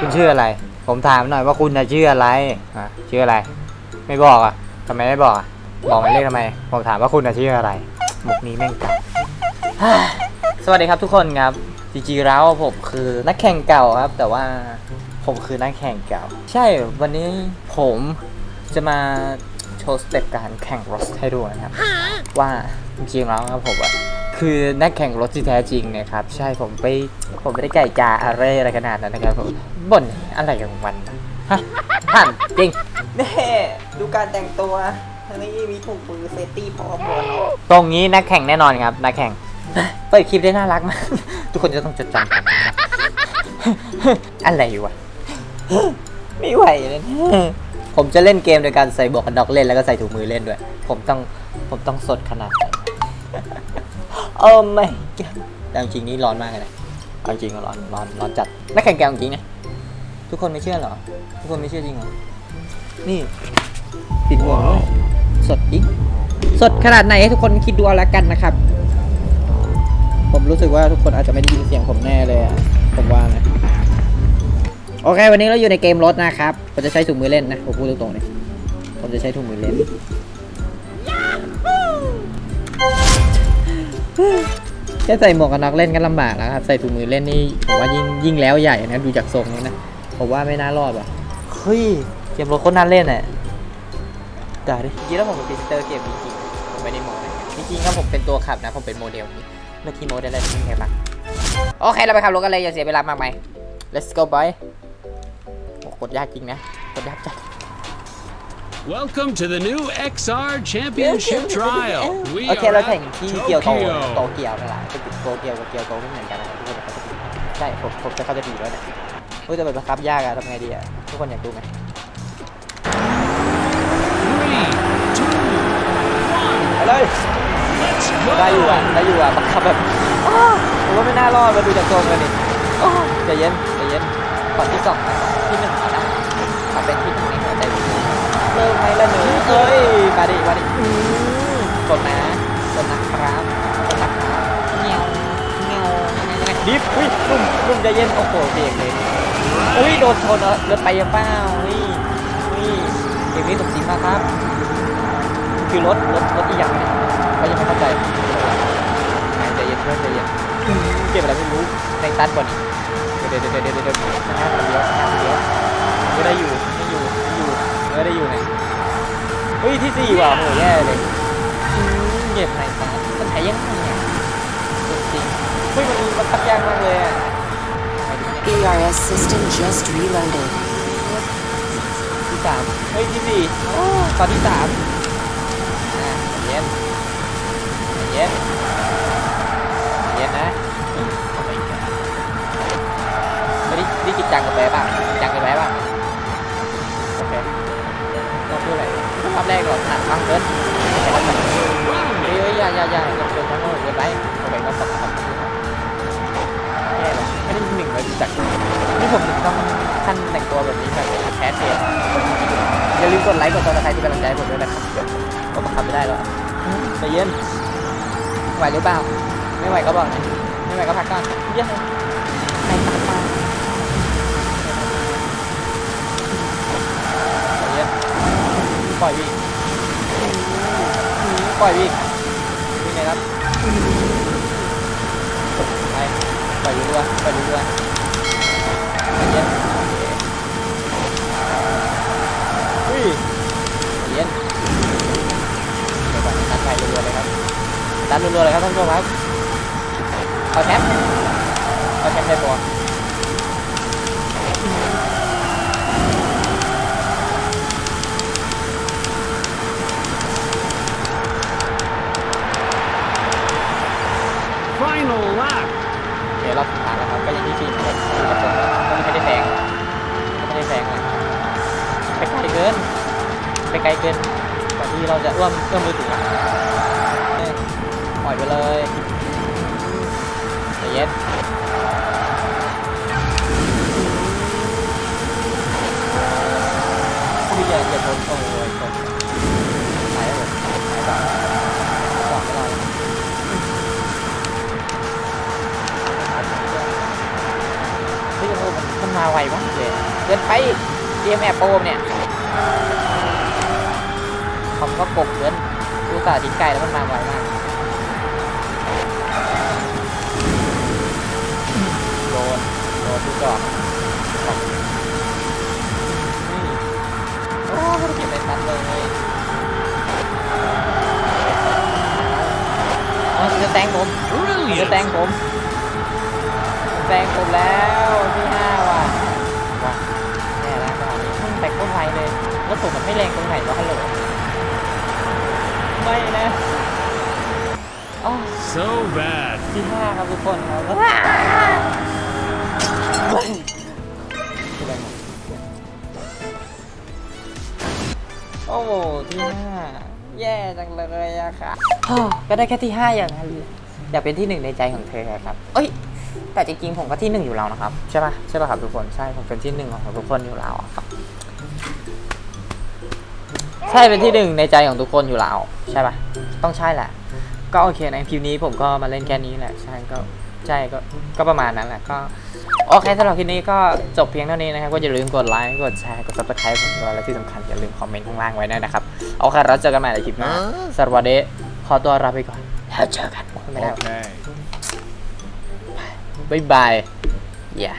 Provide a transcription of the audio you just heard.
คุณชื่ออะไร ผมถามหน่อยว่าคุณน่ะชื่ออะไรอะชื่ออะไร ไม่บอกอะทำไมไม่บอกอะบอกหมายเลขทำไม ผมถามว่าคุณน่ะชื่ออะไรมุกนี้แม่งกัดสวัสดีครับทุกคนครับ จริงๆแล้วผมคือนักแข่งเก่าครับ แต่ว่าผมคือนักแข่งเก่า ใช่ วันนี้ผมจะมา ว์สเต็ปการแข่งรถให้ดูนะครับ ว่าจริงๆแล้วครับผมอะคือนักแข่งรถที่แท้จริงนะครับ ใช่ผมไปผมไม่ได้ไก่กาอะไรอะไรขนาดนั้นนะครับผมบ่นอะไรของมันนะฮะท่านจริงแน่ดูการแต่งตัวทางนี้มีถุงมือเซฟตี้พร้อมหมดตรงนี้นักแข่งแน่นอนครับนักแข่งเปิดคลิปได้น่ารักมากทุกคนจะต้องจดจำผมนะครับอะไรวะไม่ไหวเลยนะ ผมจะเล่นเกมโดยการใส่บวกกันน็อกเล่นแล้วก็ใส่ถุงมือเล่นด้วย ผมต้องผมต้องสดขนาดไหนโอ้ไม่แต่จริงๆนี่ร้อนมากเลยนะเอาจริงก็ร้อนร้อนร้อนจัดนักแข่งแกวจริงนะทุกคนไม่เชื่อเหรอ ทุกคนไม่เชื่อจริงเหรอ นี่ปิดหมวกด้วยสดอีกสดขนาดไหนให้ทุกคนคิดดูเอาละกันนะครับ ผมรู้สึกว่าทุกคนอาจจะไม่ได้ยินเสียงผมแน่เลยอะผมว่านะ โอเค วันนี้เราอยู่ในเกมรถนะครับผมจะใช้ถุงมือเล่นนะผมพูดตรงๆเลยผมจะใช้ถุงมือเล่นแค่ใส่หมวกกันน็อกเล่นก็ลำบากแล้วครับใส่ถุงมือเล่นนี่ผมว่ายิ่งยิ่งแล้วใหญ่นะดูจากทรงแล้วนะผมว่าไม่น่ารอดว่ะเฮ้ยเกมรถโคตรน่าเล่นอะด่าดิจริงๆแล้วผมเป็นพรีเซนเตอร์เกมจริงๆผมไม่ได้โมนะจริงๆครับผมเป็นตัวขับนะผมเป็นโมเดลนี้เมื่อกี้โมเดลอะไรที่ไงบ้างโอเคเราไปขับรถกันเลยอย่าเสียเวลามากไป let's go boy โอ้ กดยากจริงนะ กดยากจัด Welcome to the new XR Championship Trial. We โอเค are เราแข่ง at ที่เกียวโต Tokyo. โตเกียวนั่นแหละเป็นโตเกียวกับเกียวโตไม่เหมือนกันนะครับทุกคนเขาจะผิดใช่ผมผมจะเข้าใจผิดแล้วเนี่ยเฮ้ยแต่แบบบังคับยากอะทำไงดีอะทุกคนอยากดูไหม Three, two, ไปเลย let's ได้อยู่อะ go. ได้อยู่อะบังคับแบบอ้าวผมว่าไม่น่ารอดมาดูจากทรงกันดิอ้าวใจเย็นใจเย็นก่อนที่สองนะ ที่หนึ่งเอานะเอาเป็นที่หนึ่งในหัวใจผมเริ่มไหมล่ะหนูเอ้ยมาดิมาดิอืมกดนะกดนะครับกดนะครับเงี้ยวเงี้ยวยังไงยังไงดิฟอุ้ยนุ่มนุ่มใจเย็นโอ้โหเบรกเลยอุ้ยโดนชนเออเดินไปยังเปล่านี่นี่เกมนี้สมจริงมากครับ คือรถรถรถอีกอย่างเนี่ยก็ยังไม่เข้าใจใจเย็นเพื่อนใจเย็นเก็บอะไรไม่รู้ในตันกว่านี้ เดี๋ยวเดี๋ยวเดี๋ยวเดี๋ยวเดี๋ยวเดี๋ยวห้าคนเดียวห้าคนเดียวไม่ได้อยู่ไม่อยู่ไม่อยู่ไม่ได้อยู่ไหนเฮ้ยที่สี่ว่ะโหแย่เลยอืมเก็บในตันมันใช้ยังไงเนี่ยจริงเฮ้ยมันมันทับยากมากเลยอะ ERS system just reloaded. ที่สามเฮ้ยที่สี่โอ้ตอนที่สาม ได้กินจังกับแบป่ะป่ะโอเคต้องพูดอะไรรอบแรกเราถนัดมากเกินแต่ก็แบบเฮ้ยยอย่าอย่าอย่าอย่าเกินทั้งหมดเกินไปโอเคก็ตกครับแย่เลยไม่ได้หนึ่งเลยจักนี่ผมถึงต้องขั้นแต่งตัวแบบนี้แบบแคสเทียอย่าลืมกดไลค์กดซับสไครต์ที่กำลังใจผมด้วยนะครับเดี๋ยวผมบังคับไม่ได้แล้วใจเย็นไหวหรือเปล่า ไม่ไหวก็บอกนะไม่ไหวก็พักก่อนเยี่ยม ปล่อยวิ่งปล่อยวิ่งวิ่ไงครับไปปล่อยดูด้วยปล่อยดูด้วยเย็นอุ้ยเย็นเดี๋ยวก่อนดันไปรัวๆเลยครับดันรัวๆเลยครับท่านผู้ชมครับเอาแชมป์เอาแชมป์ได้ปะ เดี๋ยวรอบสุดท้ายแล้วครับก็ยังที่สี่นะครับกระจกก็ไม่ได้แซงไม่ได้แซงเลยไปไกลเกิน ไปไกลเกินกว่าที่เราจะเอื้อมเอื้อมมือถึง เกินไปเกมแอบโปมเนี่ยคอมก็กบเกินดูสาห์ทิ้งไกลแล้วมันมาไวมากโดนโดนทุกดอกโอ้ไม่ได้เก็บไปตันเลยเอาจะแตงผมจะแตงผมแตงผมแล้ว ที่ห้าครับทุกคนครับโอ้โหที่ห้าแย่จังเลยอะค่ะก็ได้แค่ที่ห้าอย่างนั้นเลยอยากเป็นที่หนึ่งในใจของเธอครับ เอ้ย แต่จริงๆผมก็ที่หนึ่งอยู่แล้วนะครับ ใช่ป่ะใช่ป่ะครับทุกคนใช่ผมเป็นที่หนึ่งของทุกคนอยู่แล้วอะครับ ใช่เป็นที่หนึ่งในใจของทุกคนอยู่แล้วใช่ป่ะต้องใช่แหละ ก็โอเคในคลิปนี้ผมก็มาเล่นแค่นี้แหละ ใช่ก็ใช่ก็ก็ประมาณนั้นแหละก็โอเคสำหรับคลิปนี้ก็จบเพียงเท่านี้นะครับ ก็อย่าลืมกดไลค์กดแชร์กด subscribe ผมด้วยและที่สำคัญอย่าลืมคอมเมนต์ข้างล่างไว้ด้วยนะครับโอเคเราเจอกันใหม่ในคลิปหน้าสวัสดีขอตัวลาไปก่อนแล้วเจอกันไม่ได้ Okay. บ๊ายบาย yeah